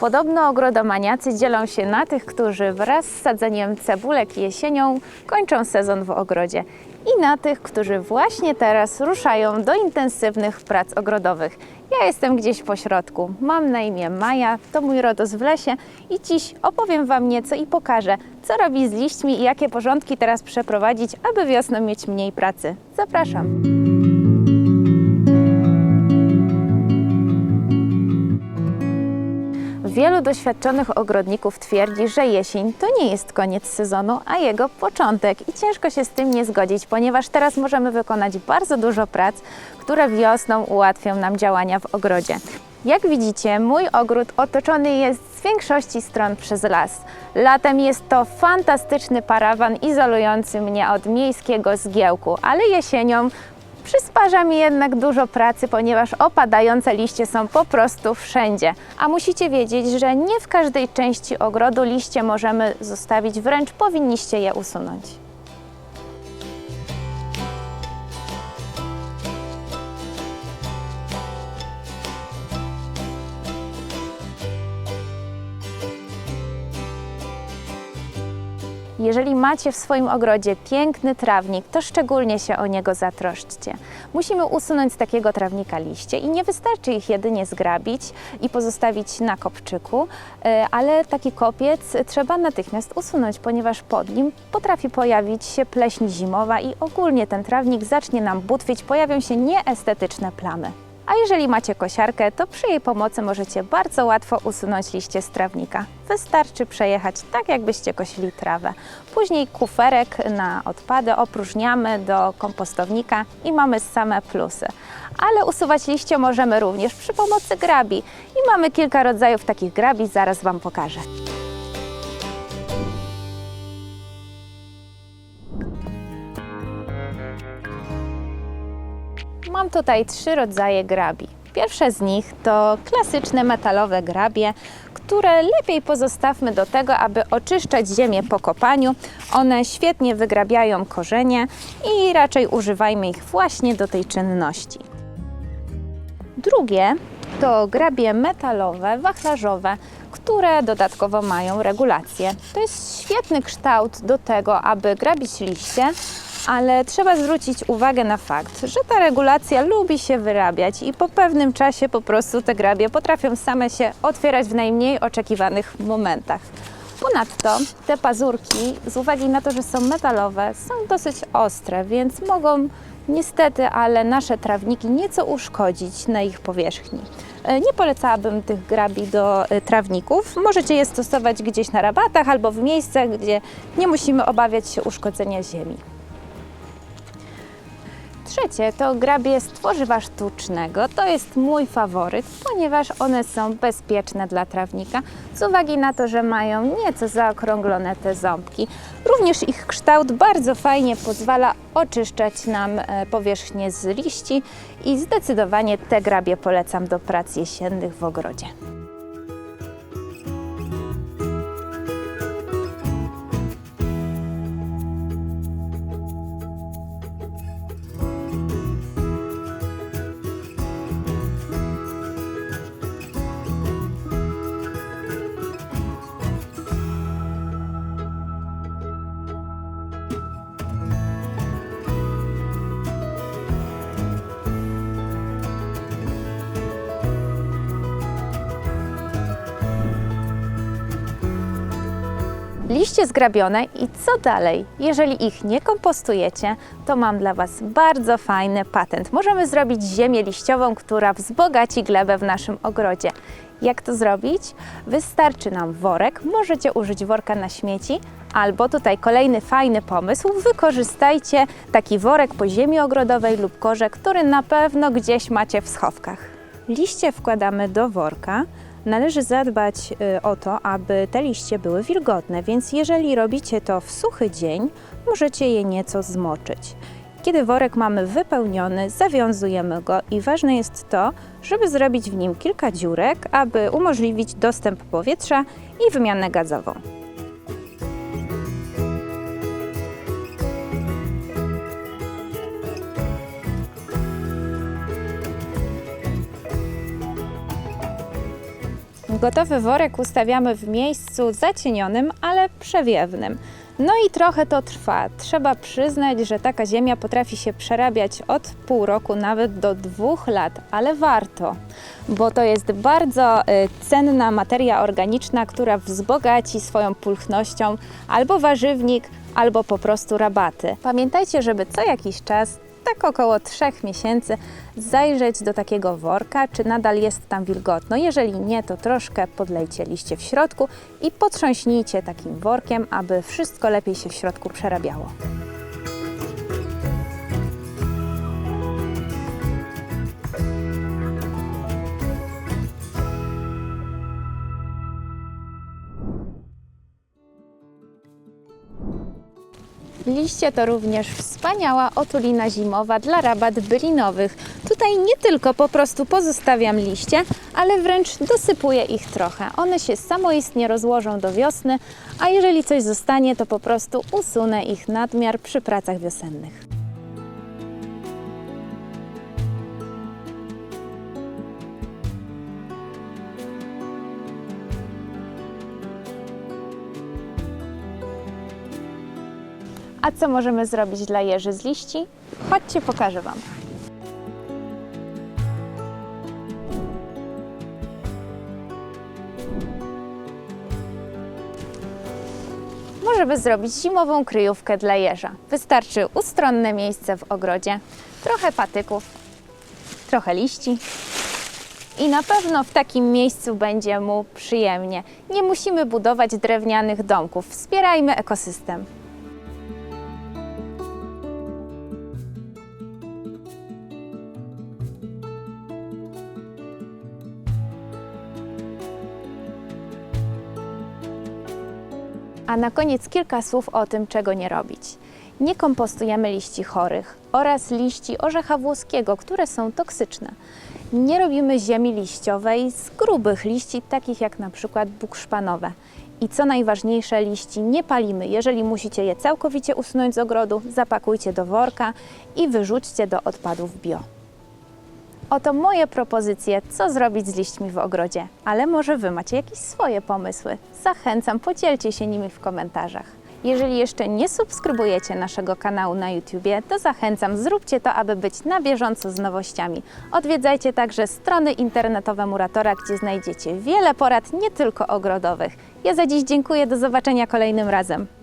Podobno ogrodomaniacy dzielą się na tych, którzy wraz z sadzeniem cebulek jesienią kończą sezon w ogrodzie i na tych, którzy właśnie teraz ruszają do intensywnych prac ogrodowych. Ja jestem gdzieś po środku. Mam na imię Maja, to mój rodos w lesie i dziś opowiem Wam nieco i pokażę, co robi z liśćmi i jakie porządki teraz przeprowadzić, aby wiosną mieć mniej pracy. Zapraszam. Wielu doświadczonych ogrodników twierdzi, że jesień to nie jest koniec sezonu, a jego początek i ciężko się z tym nie zgodzić, ponieważ teraz możemy wykonać bardzo dużo prac, które wiosną ułatwią nam działania w ogrodzie. Jak widzicie, mój ogród otoczony jest z większości stron przez las. Latem jest to fantastyczny parawan izolujący mnie od miejskiego zgiełku, ale jesienią Przysparza mi jednak dużo pracy, ponieważ opadające liście są po prostu wszędzie. A musicie wiedzieć, że nie w każdej części ogrodu liście możemy zostawić, wręcz powinniście je usunąć. Jeżeli macie w swoim ogrodzie piękny trawnik, to szczególnie się o niego zatroszczcie. Musimy usunąć z takiego trawnika liście i nie wystarczy ich jedynie zgrabić i pozostawić na kopczyku, e, ale taki kopiec trzeba natychmiast usunąć, ponieważ pod nim potrafi pojawić się pleśń zimowa i ogólnie ten trawnik zacznie nam butwić, pojawią się nieestetyczne plamy. A jeżeli macie kosiarkę, to przy jej pomocy możecie bardzo łatwo usunąć liście z trawnika. Wystarczy przejechać tak, jakbyście kosili trawę. Później kuferek na odpady opróżniamy do kompostownika i mamy same plusy. Ale usuwać liście możemy również przy pomocy grabi. I mamy kilka rodzajów takich grabi, zaraz Wam pokażę. Mam tutaj trzy rodzaje grabi. Pierwsze z nich to klasyczne metalowe grabie, które lepiej pozostawmy do tego, aby oczyszczać ziemię po kopaniu. One świetnie wygrabiają korzenie i raczej używajmy ich właśnie do tej czynności. Drugie to grabie metalowe, wachlarzowe, które dodatkowo mają regulację. To jest świetny kształt do tego, aby grabić liście, ale trzeba zwrócić uwagę na fakt, że ta regulacja lubi się wyrabiać i po pewnym czasie po prostu te grabie potrafią same się otwierać w najmniej oczekiwanych momentach. Ponadto te pazurki, z uwagi na to, że są metalowe, są dosyć ostre, więc mogą niestety, ale nasze trawniki nieco uszkodzić na ich powierzchni. E, Nie polecałabym tych grabi do e, trawników. Możecie je stosować gdzieś na rabatach albo w miejscach, gdzie nie musimy obawiać się uszkodzenia ziemi. Trzecie to grabie z tworzywa sztucznego. To jest mój faworyt, ponieważ one są bezpieczne dla trawnika z uwagi na to, że mają nieco zaokrąglone te ząbki. Również ich kształt bardzo fajnie pozwala oczyszczać nam e, powierzchnię z liści i zdecydowanie te grabie polecam do prac jesiennych w ogrodzie. Liście zgrabione i co dalej? Jeżeli ich nie kompostujecie, to mam dla Was bardzo fajny patent. Możemy zrobić ziemię liściową, która wzbogaci glebę w naszym ogrodzie. Jak to zrobić? Wystarczy nam worek, możecie użyć worka na śmieci, albo tutaj kolejny fajny pomysł, wykorzystajcie taki worek po ziemi ogrodowej lub korze, który na pewno gdzieś macie w schowkach. Liście wkładamy do worka. Należy zadbać y, o to, aby te liście były wilgotne, więc jeżeli robicie to w suchy dzień, możecie je nieco zmoczyć. Kiedy worek mamy wypełniony, zawiązujemy go i ważne jest to, żeby zrobić w nim kilka dziurek, aby umożliwić dostęp powietrza i wymianę gazową. Gotowy worek ustawiamy w miejscu zacienionym, ale przewiewnym. No i trochę to trwa. Trzeba przyznać, że taka ziemia potrafi się przerabiać od pół roku nawet do dwóch lat, ale warto, bo to jest bardzo y, cenna materia organiczna, która wzbogaci swoją pulchnością albo warzywnik, albo po prostu rabaty. Pamiętajcie, żeby co jakiś czas tak około 3 miesięcy zajrzeć do takiego worka, czy nadal jest tam wilgotno. Jeżeli nie, to troszkę podlejcie liście w środku i potrząśnijcie takim workiem, aby wszystko lepiej się w środku przerabiało. Liście to również wspaniała otulina zimowa dla rabat bylinowych. Tutaj nie tylko po prostu pozostawiam liście, ale wręcz dosypuję ich trochę. One się samoistnie rozłożą do wiosny, a jeżeli coś zostanie, to po prostu usunę ich nadmiar przy pracach wiosennych. A co możemy zrobić dla jeży z liści? Chodźcie, pokażę Wam. Możemy zrobić zimową kryjówkę dla jeża. Wystarczy ustronne miejsce w ogrodzie, trochę patyków, trochę liści i na pewno w takim miejscu będzie mu przyjemnie. Nie musimy budować drewnianych domków. Wspierajmy ekosystem. A na koniec kilka słów o tym, czego nie robić. Nie kompostujemy liści chorych oraz liści orzecha włoskiego, które są toksyczne. Nie robimy ziemi liściowej z grubych liści, takich jak na przykład bukszpanowe. I co najważniejsze, liści nie palimy. Jeżeli musicie je całkowicie usunąć z ogrodu, zapakujcie do worka i wyrzućcie do odpadów bio. Oto moje propozycje, co zrobić z liśćmi w ogrodzie, ale może Wy macie jakieś swoje pomysły. Zachęcam, podzielcie się nimi w komentarzach. Jeżeli jeszcze nie subskrybujecie naszego kanału na YouTubie, to zachęcam, zróbcie to, aby być na bieżąco z nowościami. Odwiedzajcie także strony internetowe Muratora, gdzie znajdziecie wiele porad, nie tylko ogrodowych. Ja za dziś dziękuję, do zobaczenia kolejnym razem.